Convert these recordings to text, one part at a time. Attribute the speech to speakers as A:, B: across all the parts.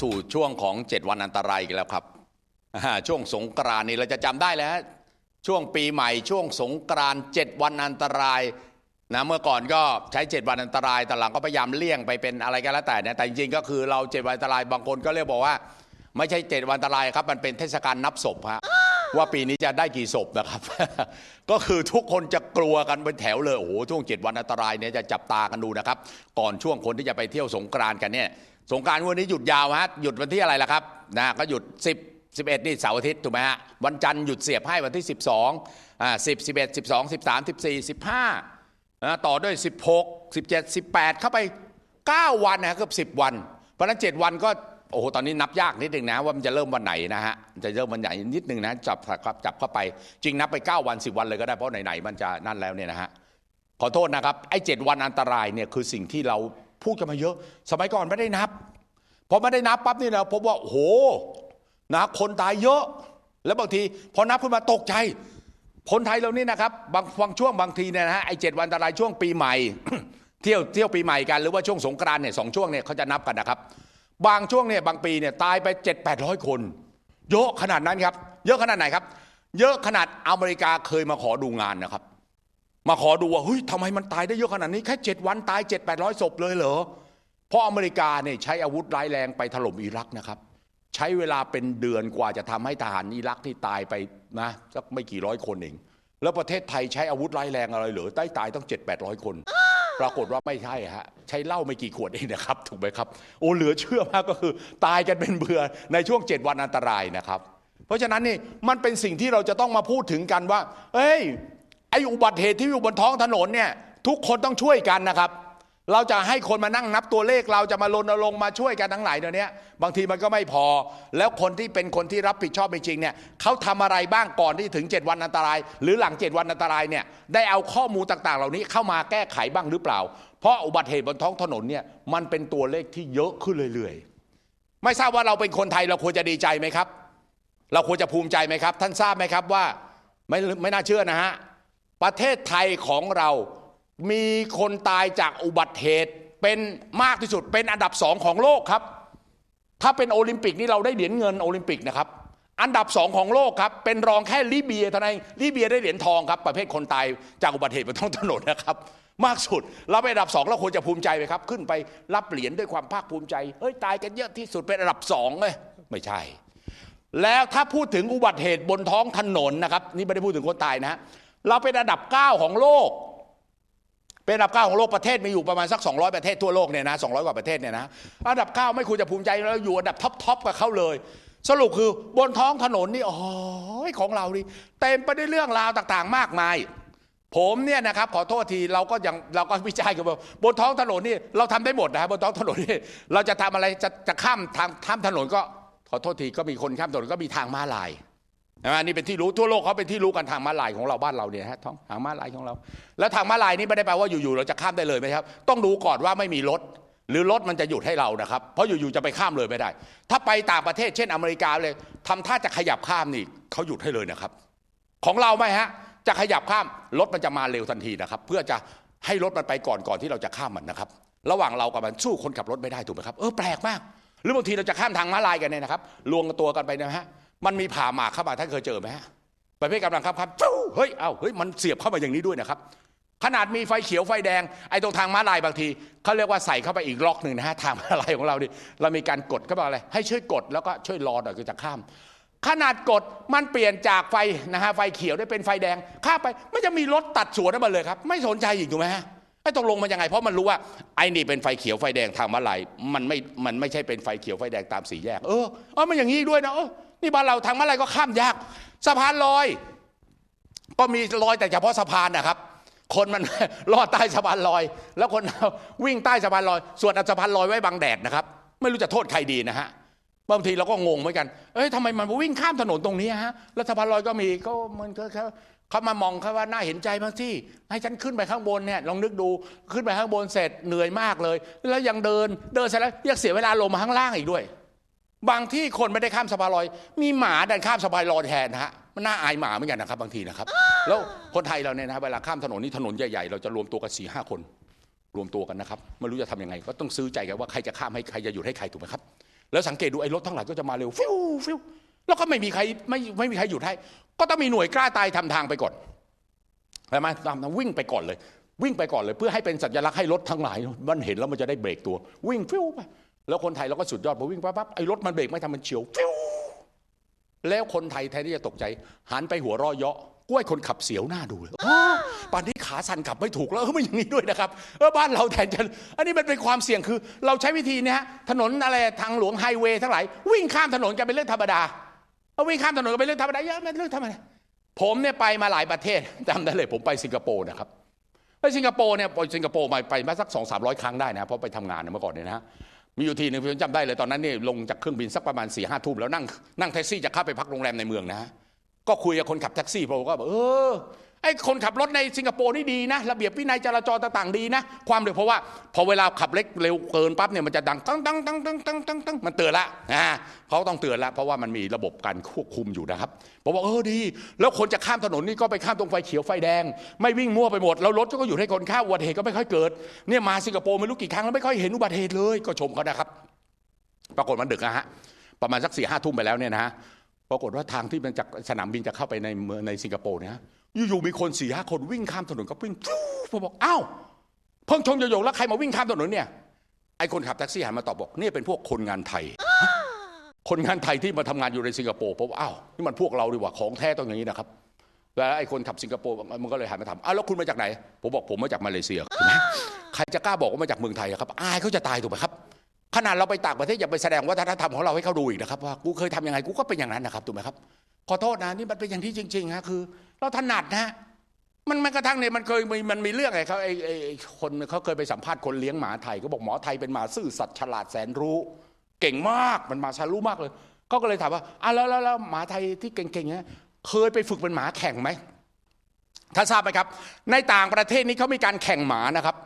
A: สู่ช่วงของ 7 วันอันตรายอีกแล้วครับอ่าช่วงสงกรานต์นี่เราจะจำได้แล้วฮะช่วงปีใหม่ช่วงสงกรานต์7วันอันตรายนะเมื่อก่อนก็ใช้ 7 วันอันตรายแต่หลังก็พยายามเลี่ยงไปเป็นอะไรก็แล้วแต่เนี่ยแต่จริงๆก็คือเรา7วันอันตรายบางคนก็เรียกบอกว่า ไม่ใช่ 7 วันอันตรายครับ มันเป็นเทศกาลนับศพฮะว่าปีนี้จะได้กี่ศพนะครับ ก็คือทุกคนจะกลัวกันเป็นแถวเลยโอ้โหช่วง7วันอันตรายเนี่ยจะจับตากันดูนะครับ ก่อนช่วงคนที่จะไปเที่ยวสงกรานต์กันเนี่ย สงกานต์วันนี้หยุดยาวฮะหยุดวันที่อะไรล่ะครับนะก็หยุด 10 11 นี่เสาร์อาทิตย์ถูกไหมฮะวันจันทร์หยุดเสียบให้วันที่ 12อ่า10 11 12 13 14 15นะต่อด้วย 16 17 18 เข้าไป 9 วันนะเกือบ10 วัน เพราะฉะนั้น 7 วันก็โอ้โหตอนนี้นับยากนิดนึงนะว่ามันจะเริ่มวันไหนนะฮะจะเริ่มวันไหนนิดนึงนะจับครับจับเข้าไปจริงนับไป 9 วัน 10 วันเลยก็ได้เพราะไหนๆมันจะนั่นแล้วเนี่ยนะฮะขอโทษนะครับไอ้เจ็ดวันอันตรายเนี่ยคือสิ่งที่เรา พูดกันมาเยอะ สมัยก่อนไม่ได้นับพอไม่ได้นับปั๊บนี่เราพบว่าโอ้โหนะคนตายเยอะ แล้วบางทีพอนับขึ้นมาตกใจ คนไทยเรานี่นะครับบางบางช่วงบางทีเนี่ยนะฮะไอ้เจ็ดวันอันตรายช่วงปีใหม่ เที่ยวเที่ยวปีใหม่กันหรือว่าช่วงสงกรานต์เนี่ยสองช่วงเนี่ยเขาจะนับกันนะครับ บางช่วงเนี่ยบางปีเนี่ยตายไปเจ็ดแปดร้อยคน เยอะขนาดนั้นครับ เยอะขนาดไหนครับ เยอะขนาดอเมริกาเคยมาขอดูงานนะครับ มาขอดูว่าเฮ้ยทำไมมันตายได้เยอะขนาดนี้ แค่เจ็ดวันตายเจ็ดแปดร้อยศพเลยเหรอเพราะอเมริกาเนี่ยใช้อาวุธร้ายแรงไปถล่มอิรักนะครับ ใช้เวลาเป็นเดือนกว่าจะทำให้ทหารอิรักที่ตายไปนะสักไม่กี่ร้อยคนเองแล้วประเทศไทยใช้อาวุธร้ายแรงอะไรเหรอได้ตายต้องเจ็ดแปดร้อยคน ปรากฏว่าไม่ใช่ฮะใช้เหล้าไม่กี่ขวดเองนะครับ ถูกไหมครับ โอ้เหลือเชื่อมากก็คือ ตายกันเป็นเบื่อในช่วงเจ็ดวันอันตรายนะครับ เพราะฉะนั้นนี่มันเป็นสิ่งที่เราจะต้องมาพูดถึงกันว่า เอ้ย ไอ้อุบัติเหตุที่อยู่บนท้องถนนเนี่ยทุกคนต้องช่วยกันนะครับ เราจะให้คนมานั่งนับตัวเลข เราจะมารณรงค์มาช่วยกันทั้งหลายเดี๋ยวนี้บางทีมันก็ไม่พอ แล้วคนที่เป็นคนที่รับผิดชอบจริงๆเนี่ยเขาทำอะไรบ้างก่อนที่ถึง 7 วันอันตราย หรือหลัง 7 วันอันตรายเนี่ยได้เอาข้อมูลต่าง ๆ เหล่านี้เข้ามาแก้ไขบ้างหรือเปล่า เพราะอุบัติเหตุบนท้องถนนเนี่ยมันเป็นตัวเลขที่เยอะขึ้นเรื่อยๆ ไม่ทราบว่าเราเป็นคนไทยเราควรจะดีใจไหมครับ เราควรจะภูมิใจไหมครับ ท่านทราบไหมครับว่าไม่ไม่น่าเชื่อนะฮะ ประเทศไทยของเรามีคนตายจากอุบัติเหตุเป็นมากที่สุดเป็นอันดับสองของโลกครับ ถ้าเป็นโอลิมปิกนี่เราได้เหรียญเงินโอลิมปิกนะครับ อันดับสองของโลกครับ เป็นรองแค่ลิเบียเท่านั้นลิเบียได้เหรียญทองครับประเภทคนตายจากอุบัติเหตุบนท้องถนนนะครับ มากสุดเราเป็นอันดับสองเราควรจะภูมิใจไหมครับ ขึ้นไปรับเหรียญด้วยความภาคภูมิใจเฮ้ยตายกันเยอะที่สุดเป็นอันดับสองเลยไม่ใช่ แล้วถ้าพูดถึงอุบัติเหตุบนท้องถนนนะครับ นี่ไม่ได้พูดถึงคนตายนะฮะ เราเป็นอันดับ 9 ของโลก เป็นอันดับ 9 ของโลกประเทศมีอยู่ประมาณสัก 200 ประเทศทั่วโลกเนี่ยนะ200 กว่าประเทศเนี่ยนะอันดับ 9 ไม่ควรจะภูมิใจเราอยู่อันดับท็อปทอปกับเขาเลย สรุปคือบนท้องถนนนี่โอ้ยของเรานี่เต็มไปด้วยเรื่องราวต่างๆ มากมาย ผมเนี่ยนะครับขอโทษทีเราก็ยังเราก็วิจัยกันว่าบนท้องถนนนี่เราทำได้หมดนะครับบนท้องถนนนี่เราจะทำอะไรจะจะข้ามทางข้ามถนนก็ขอโทษทีก็มีคนข้ามถนนก็มีทางม้าลาย นะนี่เป็นที่รู้ทั่วโลกเขาเป็นที่รู้กันทางม้าลายของเราบ้านเราเนี่ยฮะท้องทางม้าลายของเรา แล้วทางม้าลายนี่ไม่ได้แปลว่าอยู่ๆเราจะข้ามได้เลยไหมครับ ต้องดูก่อนว่าไม่มีรถ หรือรถมันจะหยุดให้เรานะครับ เพราะอยู่ๆจะไปข้ามเลยไม่ได้ ถ้าไปต่างประเทศเช่นอเมริกาเลยทำท่าจะขยับข้ามนี่เขาหยุดให้เลยนะครับ ของเราไหมฮะจะขยับข้ามรถมันจะมาเร็วทันทีนะครับ เพื่อจะให้รถมันไปก่อนก่อนที่เราจะข้ามมันนะครับ ระหว่างเรากับมันสู้คนขับรถไม่ได้ถูกไหมครับเออแปลกมาก หรือบางทีเราจะข้ามทางม้าลายกันเนี่ยนะครับลวงตัวกันไปนะฮะ มันมีผ่าหมากเข้ามาท่านเคยเจอไหมฮะประเภทกำลังข้ามข้ามจู้เฮ้ย เอ้า เฮ้ย มันเสียบเข้ามาอย่างนี้ด้วยนะครับ ขนาดมีไฟเขียวไฟแดง ไอ้ตรงทางม้าลายบางที เขาเรียกว่าใส่เข้าไปอีกล็อกหนึ่งนะฮะ ทางม้าลายของเราดิ เรามีการกดเข้าบอกอะไร ให้ช่วยกดแล้วก็ช่วยรอหน่อยก็จะข้าม ขนาดกดมันเปลี่ยนจากไฟนะฮะ ไฟเขียวได้เป็นไฟแดง ข้ามไป ไม่จะมีรถตัดสวนมาเลยครับ ไม่สนใจอีกถูกไหมฮะไอ้ตกลงมันยังไงเพราะมันรู้ว่าไอ้นี่เป็นไฟเขียวไฟแดงทางม้าลายมันไม่มันไม่ใช่เป็นไฟเขียวไฟแดงตามสี่แยก เออเออมันอย่างนี้ด้วยนะเออ นี่บ้านเราทางมาลายก็ข้ามยาก สะพานลอย ก็มีลอยแต่เฉพาะสะพานนะครับ คนมันลอดใต้สะพานลอย แล้วคนวิ่งใต้สะพานลอย ส่วนอาสะพานลอยไว้บังแดดนะครับ ไม่รู้จะโทษใครดีนะฮะบางทีเราก็งงเหมือนกัน เอ้ยทำไมมันวิ่งข้ามถนนตรงนี้ฮะแล้วสะพานลอยก็มีก็มันก็เขาเขามามองเขาว่าน่าเห็นใจบางที่ ให้ฉันขึ้นไปข้างบนเนี่ยลองนึกดูขึ้นไปข้างบนเสร็จเหนื่อยมากเลย แล้วยังเดินเดินเสร็จแล้วยังเสียเวลาลงมาข้างล่างอีกด้วย บางที่คนไม่ได้ข้ามสะพานลอย มีหมาดินข้ามสะพานลอยแทนนะฮะมันน่าอายหมาเหมือนกันนะครับ บางทีนะครับ แล้วคนไทยเราเนี่ยนะเวลาข้ามถนนนี่ถนนใหญ่ๆเราจะรวมตัวกันสี่ห้าคน รวมตัวกันนะครับไม่รู้จะทำยังไง ก็ต้องซื้อใจกันว่าใครจะข้ามให้ใครจะหยุดให้ใครถูกไหมครับ แล้วสังเกตดูไอ้รถทั้งหลายก็จะมาเร็วฟิวฟิวแล้วก็ไม่มีใครไม่ไม่มีใครหยุดให้ ก็ต้องมีหน่วยกล้าตายทำทางไปก่อนใช่ไหมตามทางวิ่งไปก่อนเลย วิ่งไปก่อนเลย เพื่อให้เป็นสัญลักษณ์ให้รถทั้งหลายมันเห็นแล้วมันจะได้เบรกตัว วิ่งฟิวไป แล้วคนไทยเราก็สุดยอดพอวิ่งปั๊บปั๊บไอ้รถมันเบรกไม่ทำมันเฉียวฟิวแล้วคนไทยแทนที่จะตกใจ หันไปหัวเร้อเยาะกล้วยคนขับเสียวหน้าดูเลยอ้อป่านนี้ขาสั่นขับไม่ถูกแล้วเออไม่อย่างนี้ด้วยนะครับเออบ้านเราแทนจะอันนี้มันเป็นความเสี่ยงคือ เราใช้วิธีเนี้ยถนนอะไรทางหลวงไฮเวย์ทั้งหลายวิ่งข้ามถนนกันเป็นเรื่องธรรมดาเอาวิ่งข้ามถนนกันเป็นเรื่องธรรมดาเยอะเป็นเรื่องธรรมดาผมเนี่ยไปมาหลายประเทศจำได้เลยผมไปสิงคโปร์นะครับไปสิงคโปร์เนี่ยไปสิงคโปร์มาไปมาสักสองสามร้อยครั้งได้นะเพราะไปทำงานเนี่ยเมื่อก่อนเนี่ยนะฮะ มีอยู่ทีหนึ่งผมจำได้เลยตอนนั้นเนี่ยลงจากเครื่องบินสักประมาณสี่ห้าทุ่มแล้วนั่งนั่งแท็กซี่จะเข้าไปพักโรงแรมในเมืองนะ ก็คุยกับคนขับแท็กซี่ผมก็บอกเออ ไอ้คนขับรถในสิงคโปร์นี่ดีนะ ระเบียบวินัยจราจรต่างๆดีนะ ความเร็วเพราะว่า พอเวลาขับเล็กเร็วเกินปั๊บเนี่ยมันจะดังตั้งตั้งตั้งตั้งตั้งตั้งตั้งมันเตือนละนะเขาต้องเตือนละเพราะว่ามันมีระบบการควบคุมอยู่นะครับผมบอกเออดี แล้วคนจะข้ามถนนนี่ก็ไปข้ามตรงไฟเขียวไฟแดง ไม่วิ่งมั่วไปหมดแล้วรถก็อยู่ให้คนข้ามอุบัติเหตุก็ไม่ค่อยเกิดเนี่ยมาสิงคโปร์ไม่รู้กี่ครั้งแล้วไม่ค่อยเห็นอุบัติเหตุเลยก็ชมเขานะครับ ปรากฏมันดึกนะฮะประมาณสักสี่ห้าทุ่มไปแล้วเนี่ยนะฮะปรากฏว่าทางที่มันจากสนามบินจะเข้าไปในเมืองในสิงคโปร์เนี่ยฮะ อยู่ๆมีคนสี่ห้าคนวิ่งข้ามถนนก็วิ่งผมบอกอ้าวเพิ่งชนโยงๆแล้วใครมาวิ่งข้ามถนนเนี่ยไอ้คนขับแท็กซี่หันมาตอบบอกนี่เป็นพวกคนงานไทย คนงานไทยที่มาทำงานอยู่ในสิงคโปร์ผมว่าอ้าวนี่มันพวกเราดีกว่าของแท้ต้องอย่างนี้นะครับแล้วไอ้คนขับสิงคโปร์มันก็เลยหันมาถามอ้าวแล้วคุณมาจากไหน ผมบอกผมมาจากมาเลเซียถูกไหมใครจะกล้าบอกว่ามาจากเมืองไทยครับอายเขาจะตายถูกไหมครับขนาดเราไปต่างประเทศอย่าไปแสดงวัฒนธรรมของเราให้เขาดูอีกนะครับว่ากูเคยทำยังไงกูก็เป็นอย่างนั้นนะครับถูกไหมครับ ขอโทษนะนี่มันเป็นอย่างที่จริงๆฮะคือ เราถนัดนะมันมันกระทั่งเนี่ยมันเคยมีมันมีเรื่องไงเขาไอ้ไอ้คนเขาเคยไปสัมภาษณ์คนเลี้ยงหมาไทยก็บอกหมอไทยเป็นหมาซื่อสัตย์ฉลาดแสนรู้ เก่งมากมันมาชารู้มากเลยเขาก็เลยถามว่าอะแล้วแล้วแล้วหมาไทยที่เก่งๆเนี่ยเคยไปฝึกเป็นหมาแข่งไหมถ้าทราบไหมครับ ในต่างประเทศนี้เขามีการแข่งหมานะครับ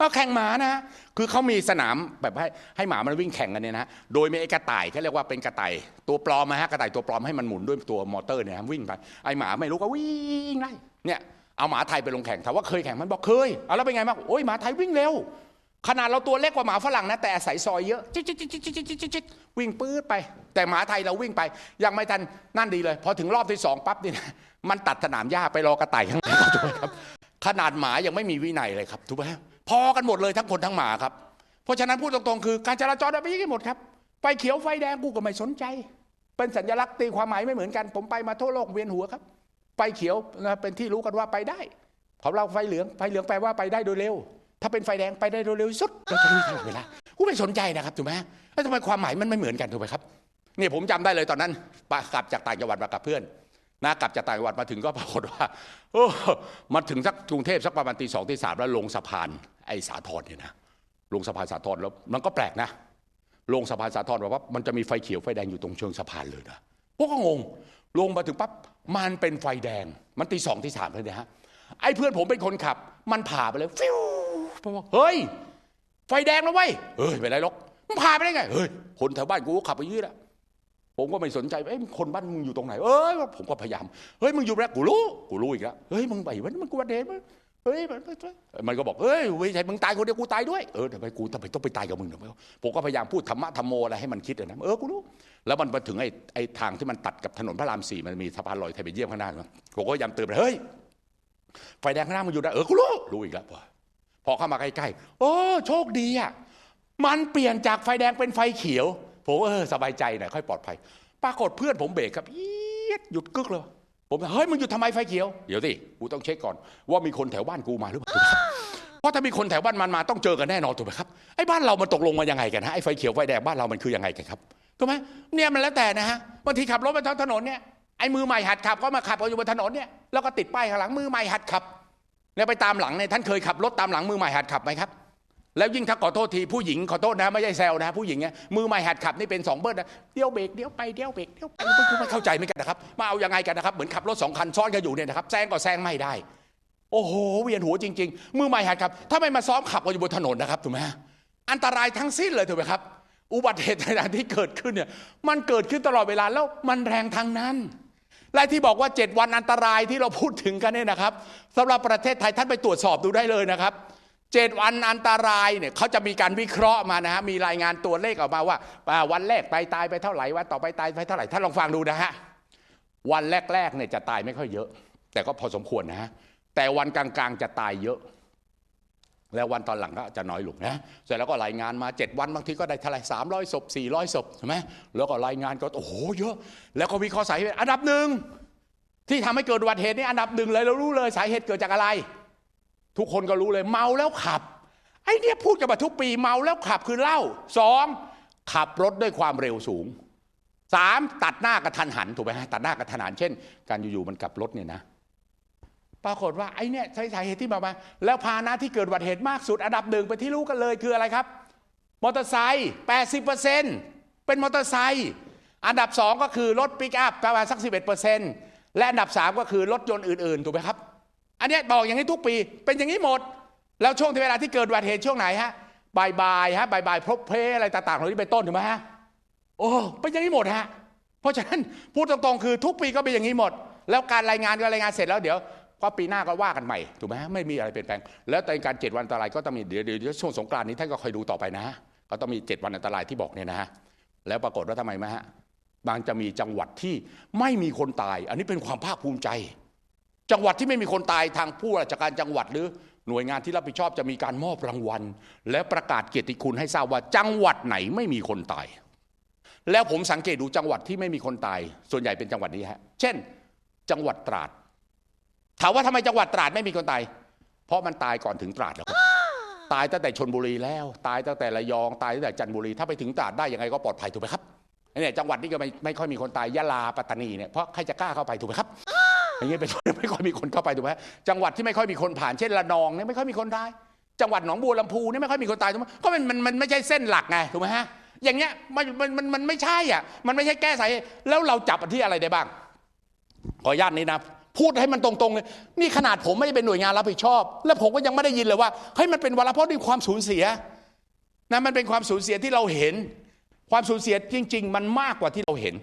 A: ก็แข่งหมานะ คือเขามีสนามแบบให้ให้หมามันวิ่งแข่งกันเนี่ยนะโดยมีไอ้กระต่ายเขาเรียกว่าเป็นกระต่ายตัวปลอมนะฮะกระต่ายตัวปลอมให้มันหมุนด้วยตัวมอเตอร์เนี่ยวิ่งไปไอ้หมาไม่รู้ก็วิ่งไล่เนี่ยเอาหมาไทยไปลงแข่งถามว่าเคยแข่งมันบอกเคยเอาแล้วเป็นไงบ้างโอ้ยหมาไทยวิ่งเร็ว ขนาดเราตัวเล็กกว่าหมาฝรั่งนะแต่อาศัยซอยเยอะจิ๊ดจิ๊ดจิ๊ดจิ๊ดจิ๊ดจิ๊ดจิ๊วิ่งปื๊ดไป แต่หมาไทยเราวิ่งไป ยังไม่ทันนั่นดีเลย พอถึงรอบที่สองปั๊บนี่นะมันตัดสนามหญ้าไปรอกระต่ายข้างในถูกไหมครับ ขนาดหมายังไม่มีวินัยเลยครับถูกไหมพอกันหมดเลยทั้งคนทั้งหมาครับ เพราะฉะนั้นพูดตรงๆ คือการจราจรเป็นอย่างนี้หมดครับไฟเขียวไฟแดงกูก็ไม่สนใจ เป็นสัญลักษณ์ตีความหมายไม่เหมือนกัน ผมไปมาทั่วโลกเวียนหัวครับไฟเขียวนะเป็นที่รู้กันว่าไปได้ของเราไฟเหลืองไฟเหลืองแปลว่าไปได้โดยเร็ว ถ้าเป็นไฟแดงไปได้โดยเร็วสุดเราจะรู้ตลอดเวลากูไม่สนใจนะครับถูกไหมแล้วทำไมความหมายมันไม่เหมือนกันถูกไหมครับเนี่ยผมจำได้เลยตอนนั้นไปกลับจากต่างจังหวัดมากับเพื่อน นะกลับจากต่างจังหวัดมาถึงก็ปรากฏว่าโอ้มาถึงสักกรุงเทพสักประมาณตีสองตีสามแล้วลงสะพานไอ้สาทรเนี่ยนะลงสะพานสาทรแล้วมันก็แปลกนะลงสะพานสาทรแบบว่ามันจะมีไฟเขียวไฟแดงอยู่ตรงเชิงสะพานเลยนะพวกก็งงลงมาถึงปั๊บมันเป็นไฟแดง มันตีสองตีสามเลยนะฮะไอ้เพื่อนผมเป็นคนขับ มันผ่าไปเลยฟิวเฮ้ย ไฟแดงแล้วเว้ยเฮ้ยไม่ไรหรอกมันผ่าไปได้ไงเฮ้ยคนแถวบ้านกูขับไปยืดอะ ผมก็ไม่สนใจเอ้ยคนบ้านมึงอยู่ตรงไหน เอ้ยผมก็พยายาม เฮ้ยมึงอยู่แล้วกูรู้ กูรู้อีกแล้ว เฮ้ยมึงไปวันมันกูวันเดนมันเฮ้ยมันมันก็บอกเฮ้ยไม่ใช่มึงตายคนเดียวกูตายด้วย เออทำไมกูทำไมต้องไปตายกับมึงทำไมผมก็พยายามพูดธรรมะธรรมโมอะไรให้มันคิดอะนะ เออกูรู้ แล้วมันมาถึงไอ้ไอ้ทางที่มันตัดกับถนนพระรามสี่มันมีสะพานลอยไทยเบลเยียมข้างหน้าผมก็พยายามเตือนไปเฮ้ย ไฟแดงข้างหน้ามึงอยู่นะเออกูรู้ รู้อีกแล้วพอพอเข้ามาใกล้ๆ โอ้โชคดีอะ มันเปลี่ยนจากไฟแดงเป็นไฟเขียว ผมเออสบายใจหน่อยค่อยปลอดภัย ปรากฏเพื่อนผมเบรกครับเอี๊ยดหยุดกึกเลยผมเฮ้ยมึงหยุดทำไมไฟเขียว เดี๋ยวสิกูต้องเช็คก่อนว่ามีคนแถวบ้านกูมาหรือเปล่าถูกไหมครับเพราะถ้ามีคนแถวบ้านมันมาต้องเจอกันแน่นอนถูกไหมครับไอ้บ้านเรามันตกลงมายังไงกันฮะไอ้ไฟเขียวไฟแดงบ้านเรามันคือยังไงกันครับถูกไหมเนี่ยมันแล้วแต่นะฮะบางทีขับรถบนท้องถนนเนี่ยไอ้มือใหม่หัดขับก็มาขับอยู่บนถนนเนี่ยแล้วก็ติดป้ายข้างหลังมือใหม่หัดขับเนี่ยไปตามหลังเนี่ยท่านเคยขับรถตามหลังมือใหม่หัดขับไหมครับ แล้วยิ่งถ้าขอโทษทีผู้หญิงขอโทษนะไม่ใช่แซวนะ ผู้หญิงเนี่ยมือใหม่หัดขับนี่เป็นสองเบิ้ลนะเดี๋ยวเบรกเดี๋ยวไปเดี๋ยวเบรกเดี๋ยวไปคุณไม่เข้าใจไม่กันนะครับมาเอายังไงกันนะครับเหมือนขับรถสองคันซ้อนกันอยู่เนี่ยนะครับแซงก็แซงไม่ได้ โอ้โหเวียนหัวจริง ๆ มือใหม่หัดขับ ถ้าไม่มาซ้อมขับกันอยู่บนถนนนะครับถูกไหมอันตรายทั้งสิ้นเลยถูกไหมครับ อุบัติเหตุต่างๆที่เกิดขึ้นเนี่ยมันเกิดขึ้นตลอดเวลาแล้วมันแรงทางนั้นและที่บอกว่า 7 วันอันตรายที่เราพูดถึงกันเนี่ยนะครับสำหรับประเทศไทยท่านไปตรวจสอบดูได้เลยนะครับ เจ็ดวันอันตรายเนี่ยเขาจะมีการวิเคราะห์มานะฮะมีรายงานตัวเลขออกมาว่า วันแรกไปตายไปเท่าไหร่วันต่อไปตายไปเท่าไหร่ท่านลองฟังดูนะฮะวันแรกๆเนี่ยจะตายไม่ค่อยเยอะ แต่ก็พอสมควรนะฮะแต่วันกลางๆจะตายเยอะ แล้ววันตอนหลังก็จะน้อยลงนะเสร็จแล้วก็รายงานมา 7 วันบางทีก็ได้เท่าไหร่สามร้อยศพสี่ร้อยศพใช่ไหมแล้วก็รายงานก็โอ้โหเยอะ แล้วก็วิเคราะห์สาเหตุอันดับหนึ่งที่ทำให้เกิดอุบัติเหตุนี่อันดับหนึ่งเลยเรารู้เลยสาเหตุเกิดจากอะไร ทุกคนก็รู้เลยเมาแล้วขับไอ้เนี่ยพูดกันมาทุกปีเมาแล้วขับคือเหล้าสองขับรถด้วยความเร็วสูงสามตัดหน้ากระทันหันถูกไหมฮะตัดหน้ากระทันหันเช่น การอยู่ๆมันกลับรถเนี่ยนะ ปรากฏว่าไอ้เนี่ยใช้สาเหตุที่มามา แล้วพาหนะที่เกิดอุบัติเหตุมากสุดอันดับหนึ่งไปที่รู้กันเลยคืออะไรครับ มอเตอร์ไซค์80%เปอร์เซ็นเป็นมอเตอร์ไซค์อันดับสองก็คือรถปิกอัพประมาณสัก11%และอันดับสามก็คือรถยนต์อื่นๆถูกไหมครับ อันเนี้ยบอกอย่างนี้ทุกปี เป็นอย่างนี้หมด แล้วช่วงที่เวลาที่เกิดอุบัติเหตุช่วงไหนฮะบ่ายบ่ายๆฮะบ่ายบ่ายๆพบเพอะไรต่างๆเหล่านี้เป็นต้นถูกไหมฮะโอ้เป็นอย่างนี้หมดฮะเพราะฉะนั้นพูดตรงๆคือทุกปีก็เป็นอย่างนี้หมด แล้วการรายงานก็รายงานเสร็จแล้วเดี๋ยวก็ปีหน้าก็ว่ากันใหม่ถูกไหมฮะไม่มีอะไรเปลี่ยนแปลง แล้วในการเจ็ดวันอันตรายก็ต้องมีเดี๋ยวเดี๋ยวเดี๋ยวช่วงสงกรานต์นี้ท่านก็คอยดูต่อไปนะฮะก็ต้องมีเจ็ดวันอันตรายที่บอกเนี่ยนะฮะแล้วปรากฏว่าทำไมไหมฮะบางจะมีจังหวัดที่ไม่มีคนตาย อันนี้เป็นความภาคภูมิใจ จังหวัดที่ไม่มีคนตายทางผู้ราชการจังหวัดหรือหน่วยงานที่รับผิดชอบจะมีการมอบรางวัล และประกาศเกียรติคุณให้ทราบว่าจังหวัดไหนไม่มีคนตาย แล้วผมสังเกตดูจังหวัดที่ไม่มีคนตาย ส่วนใหญ่เป็นจังหวัดนี้ฮะเช่น จังหวัดตราด ถามว่าทำไมจังหวัดตราดไม่มีคนตาย เพราะมันตายก่อนถึงตราดแล้วตายตั้งแต่ชนบุรีแล้ว ตายตั้งแต่ระยองตายตั้งแต่จันทบุรีถ้าไปถึงตราดได้ยังไงก็ปลอดภัยถูกไหมครับเนี่ยจังหวัดนี้ก็ไม่ไม่ค่อยมีคนตายยะลาปัตตานีเนี่ยเพราะใครจะกล้าเข้าไปถูกไหมครับ อย่างเงี้ยเป็นต้นไม่ค่อยมีคนเข้าไปถูกไหมจังหวัดที่ไม่ค่อยมีคนผ่านเช่นระนองเนี่ยไม่ค่อยมีคนตาย จังหวัดหนองบัวลำพูเนี่ยไม่ค่อยมีคนตายถูกไหมก็มันมันมันไม่ใช่เส้นหลักไงถูกไหมฮะอย่างเงี้ยมันมันมันมันไม่ใช่อะมันไม่ใช่แก้สาเหตุแล้วเราจับที่อะไรได้บ้าง ขออนุญาตนี้นะพูดให้มันตรงๆเลยนี่ขนาดผมไม่ได้เป็นหน่วยงานรับผิดชอบ และผมก็ยังไม่ได้ยินเลยว่าเฮ้ยมันเป็นวาระเพราะนี่ความสูญเสียนะมันเป็นความสูญเสียที่เราเห็น ความสูญเสียจริง ๆ มันมากกว่าที่เราเห็น